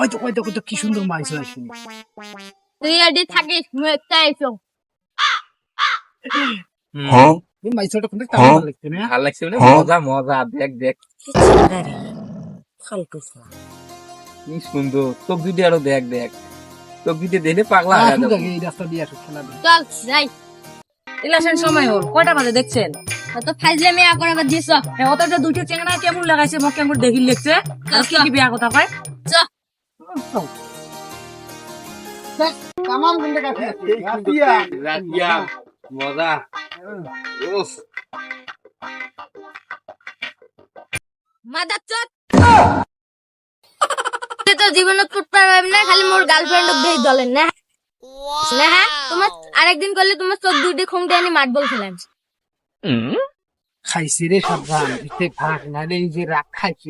ওই তো ওই তো তো কি সুন্দর মাছ আছে। তুই থাকিস একটা আইসো। এই মাছটা কিন্তু কেমন লাগছে না? ভালো লাগছে মানে মজা মজা দেখ দেখ। কি সুন্দর। দুটি আরও দেখ দেখ। দুটি দেখলে পাগলা হয়ে যাবে। এই রাস্তা দিয়ে আসুক খেলা চল যাই। ইলেকশন সময় হল কয়টা বাজে দেখছেন? অত ফাইজলে মেয়া করে আবার দিছ। হ্যাঁ, অত যে দুইটা চেঙ্গা কেমন লাগাইছে মোক কেমন দেখি লিখছে কি বিয়া কথা কয়? তামাম কিন্তু কাছে আছে। রাখিয়া মজা। উফ। মাদার তুই তো জীবনে ফুটপার পাবি না খালি মোর গার্লফ্রেন্ড দেই দলেন না? না হ্যাঁ তোমার আরেকদিন করলে তোমার চোখ দুটি খুঁটে আনি মাঠ বল খেলেন খাইছি রে সাবধান এতে ভাগ যে রাগ খাইছি।